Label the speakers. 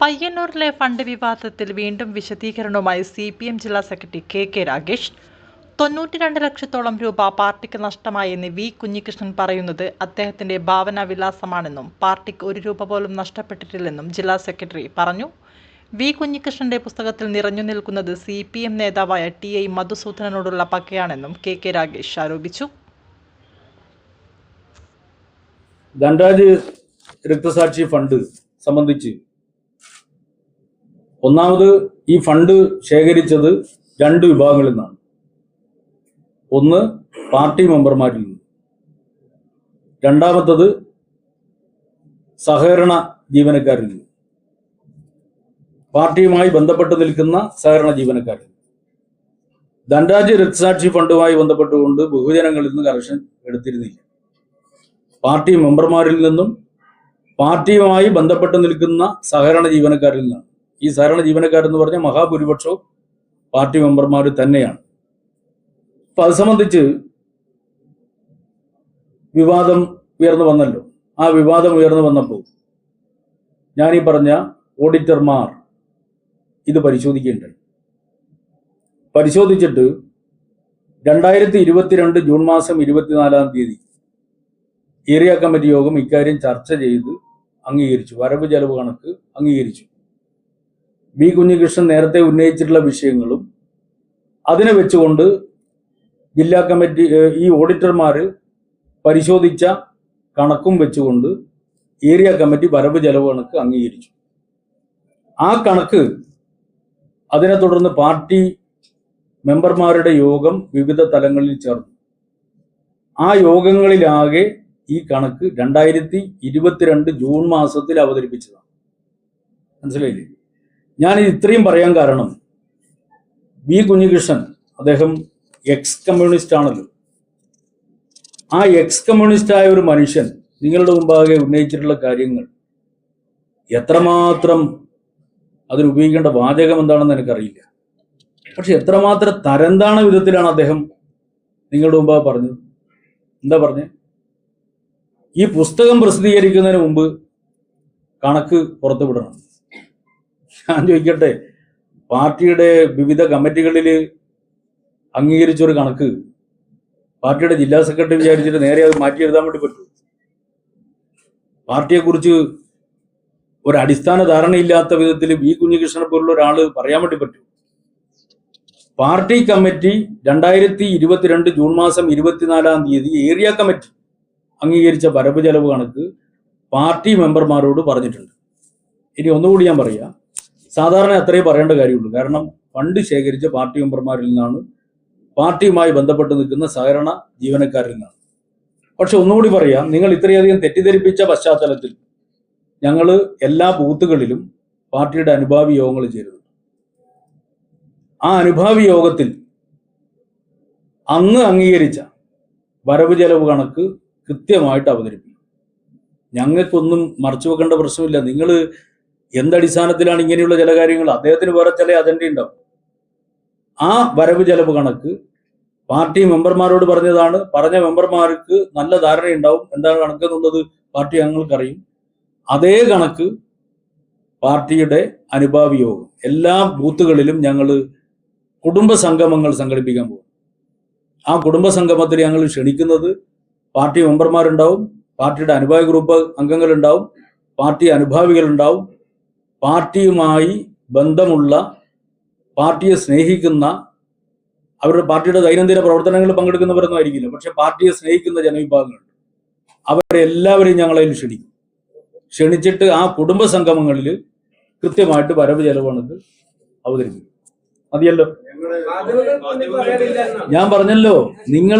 Speaker 1: പയ്യന്നൂരിലെ fund വിവാദത്തിൽ വീണ്ടും വിശദീകരണവുമായി സി പി എം ജില്ലാ സെക്രട്ടറി കെ കെ രാഗേഷ് തൊണ്ണൂറ്റിരണ്ട് ലക്ഷത്തോളം രൂപ പാർട്ടിക്ക് നഷ്ടമായെന്ന് വി കുഞ്ഞികൃഷ്ണൻ പറയുന്നത് അദ്ദേഹത്തിന്റെ ഭാവനാ വിലാസമാണെന്നും പാർട്ടിക്ക് ഒരു രൂപ പോലും നഷ്ടപ്പെട്ടിട്ടില്ലെന്നും ജില്ലാ സെക്രട്ടറി പറഞ്ഞു. വി കുഞ്ഞികൃഷ്ണന്റെ പുസ്തകത്തിൽ നിറഞ്ഞു നിൽക്കുന്നത് സി പി എം നേതാവായ ടി ഐ മധുസൂദനോടുള്ള പകയാണെന്നും കെ കെ രാഗേഷ് ആരോപിച്ചു.
Speaker 2: ധനരാജ് രക്തസാക്ഷി ഫണ്ട് സംബന്ധിച്ച് ഒന്നാമത് ഈ ഫണ്ട് ശേഖരിച്ചത് രണ്ട് വിഭാഗങ്ങളിൽ നിന്നാണ്. ഒന്ന് പാർട്ടി മെമ്പർമാരിൽ നിന്ന്. രണ്ടാമത്തത് സഹകരണ ജീവനക്കാരിൽ നിന്ന്. പാർട്ടിയുമായി ബന്ധപ്പെട്ട് നിൽക്കുന്ന സഹകരണ ജീവനക്കാരിൽ നിന്ന്. ധനരാജ് രക്തസാക്ഷി ഫണ്ടുമായി ബന്ധപ്പെട്ടുകൊണ്ട് ബഹുജനങ്ങളിൽ നിന്ന് കലക്ഷൻ എടുത്തിരുന്നില്ല. പാർട്ടി മെമ്പർമാരിൽ നിന്നും പാർട്ടിയുമായി ബന്ധപ്പെട്ട് നിൽക്കുന്ന സഹകരണ ജീവനക്കാരിൽ നിന്നാണ്. ഈ സാധാരണ ജീവനക്കാരെന്ന് പറഞ്ഞാൽ മഹാഭൂരിപക്ഷവും പാർട്ടി മെമ്പർമാർ തന്നെയാണ്. അപ്പൊ അത് സംബന്ധിച്ച് വിവാദം ഉയർന്നു വന്നല്ലോ. ആ വിവാദം ഉയർന്നു വന്നപ്പോൾ ഞാനീ പറഞ്ഞ ഓഡിറ്റർമാർ ഇത് പരിശോധിക്കേണ്ടത്. പരിശോധിച്ചിട്ട് രണ്ടായിരത്തി ഇരുപത്തിരണ്ട് ജൂൺ മാസം ഇരുപത്തിനാലാം തീയതി ഏരിയ കമ്മിറ്റി യോഗം ഇക്കാര്യം ചർച്ച ചെയ്ത് അംഗീകരിച്ചു. വരവ് ചെലവ് കണക്ക് അംഗീകരിച്ചു. ബി കുഞ്ഞികൃഷ്ണൻ നേരത്തെ ഉന്നയിച്ചിട്ടുള്ള വിഷയങ്ങളും അതിനെ വെച്ചുകൊണ്ട് ജില്ലാ കമ്മിറ്റി ഈ ഓഡിറ്റർമാർ പരിശോധിച്ച കണക്കും വെച്ചുകൊണ്ട് ഏരിയ കമ്മിറ്റി വരവ് ചെലവ് കണക്ക് അംഗീകരിച്ചു. ആ കണക്ക് അതിനെ തുടർന്ന് പാർട്ടി മെമ്പർമാരുടെ യോഗം വിവിധ തലങ്ങളിൽ ചേർന്നു. ആ യോഗങ്ങളിലാകെ ഈ കണക്ക് രണ്ടായിരത്തി ഇരുപത്തിരണ്ട് ജൂൺ മാസത്തിൽ അവതരിപ്പിച്ചതാണ്. മനസ്സിലായില്ലേ? ഞാൻ ഇത് ഇത്രയും പറയാൻ കാരണം വി കുഞ്ഞികൃഷ്ണൻ അദ്ദേഹം എക്സ് കമ്മ്യൂണിസ്റ്റ് ആണല്ലോ. ആ എക്സ് കമ്മ്യൂണിസ്റ്റ് ആയ ഒരു മനുഷ്യൻ നിങ്ങളുടെ മുമ്പാകെ ഉന്നയിച്ചിട്ടുള്ള കാര്യങ്ങൾ എത്രമാത്രം അതിനുപയോഗിക്കേണ്ട വാചകം എന്താണെന്ന് എനിക്കറിയില്ല. പക്ഷെ എത്രമാത്രം തരംതാണ വിധത്തിലാണ് അദ്ദേഹം നിങ്ങളുടെ മുമ്പാകെ പറഞ്ഞത്. എന്താ പറഞ്ഞത് ഈ പുസ്തകം പ്രസിദ്ധീകരിക്കുന്നതിന് മുമ്പ് കണക്ക് പുറത്തുവിടണം. ഞാൻ ചോദിക്കട്ടെ പാർട്ടിയുടെ വിവിധ കമ്മിറ്റികളിൽ അംഗീകരിച്ചൊരു കണക്ക് പാർട്ടിയുടെ ജില്ലാ സെക്രട്ടറി വിചാരിച്ചിട്ട് നേരെ അത് മാറ്റി എഴുതാൻ വേണ്ടി പറ്റൂ? പാർട്ടിയെക്കുറിച്ച് ഒരു അടിസ്ഥാന ധാരണയില്ലാത്ത വിധത്തിൽ വി കുഞ്ഞികൃഷ്ണനെ പോലുള്ള ഒരാൾ പറയാൻ വേണ്ടി പറ്റൂ? പാർട്ടി കമ്മിറ്റി രണ്ടായിരത്തി ഇരുപത്തിരണ്ട് ജൂൺ മാസം ഇരുപത്തിനാലാം തീയതി ഏരിയ കമ്മിറ്റി അംഗീകരിച്ച വരവ് ചെലവ് കണക്ക് പാർട്ടി മെമ്പർമാരോട് പറഞ്ഞിട്ടുണ്ട്. ഇനി ഒന്നുകൂടി ഞാൻ പറയാം. സാധാരണ അത്രേ പറയേണ്ട കാര്യമുള്ളൂ. കാരണം ഫണ്ട് ശേഖരിച്ച പാർട്ടി മെമ്പർമാരിൽ നിന്നാണ് പാർട്ടിയുമായി ബന്ധപ്പെട്ട് നിൽക്കുന്ന സഹകരണ ജീവനക്കാരിൽ നിന്നാണ്. പക്ഷെ ഒന്നുകൂടി പറയാം നിങ്ങൾ ഇത്രയധികം തെറ്റിദ്ധരിപ്പിച്ച പശ്ചാത്തലത്തിൽ ഞങ്ങൾ എല്ലാ ബൂത്തുകളിലും പാർട്ടിയുടെ അനുഭാവി യോഗങ്ങൾ ചേരുന്നു ആ അനുഭാവി യോഗത്തിൽ അന്ന് അംഗീകരിച്ച വരവ് ചെലവ് കണക്ക് കൃത്യമായിട്ട് അവതരിപ്പിക്കും. ഞങ്ങൾക്കൊന്നും മറച്ചു വെക്കേണ്ട പ്രശ്നമില്ല. നിങ്ങൾ എന്തടിസ്ഥാനത്തിലാണ് ഇങ്ങനെയുള്ള ചില കാര്യങ്ങൾ? അദ്ദേഹത്തിന് വേറെ ചില അജണ്ട ഉണ്ടാവും. ആ വരവ് ചെലവ് കണക്ക് പാർട്ടി മെമ്പർമാരോട് പറഞ്ഞതാണ്. പറഞ്ഞ മെമ്പർമാർക്ക് നല്ല ധാരണയുണ്ടാവും എന്താണ് കണക്ക് എന്നുള്ളത് പാർട്ടി അംഗങ്ങൾക്കറിയും. അതേ കണക്ക് പാർട്ടിയുടെ അനുഭാവി യോഗം എല്ലാ ബൂത്തുകളിലും ഞങ്ങൾ കുടുംബ സംഗമങ്ങൾ സംഘടിപ്പിക്കാൻ പോകും. ആ കുടുംബ സംഗമത്തിൽ ഞങ്ങൾ ക്ഷണിക്കുന്നത് പാർട്ടി മെമ്പർമാരുണ്ടാവും. പാർട്ടിയുടെ അനുഭാവി ഗ്രൂപ്പ് അംഗങ്ങളുണ്ടാവും. പാർട്ടി അനുഭാവികളുണ്ടാവും. പാർട്ടിയുമായി ബന്ധമുള്ള പാർട്ടിയെ സ്നേഹിക്കുന്ന അവരുടെ പാർട്ടിയുടെ ദൈനംദിന പ്രവർത്തനങ്ങളിൽ പങ്കെടുക്കുന്നവരൊന്നും ആയിരിക്കില്ല. പക്ഷെ പാർട്ടിയെ സ്നേഹിക്കുന്ന ജനവിഭാഗങ്ങളുണ്ട് അവരെ എല്ലാവരെയും ഞങ്ങളതിൽ ക്ഷണിക്കും. ക്ഷണിച്ചിട്ട് ആ കുടുംബ സംഗമങ്ങളിൽ കൃത്യമായിട്ട് വരവ് ചെലവാണത് അവതരിപ്പിക്കും. മതിയല്ലോ? ഞാൻ പറഞ്ഞല്ലോ നിങ്ങൾ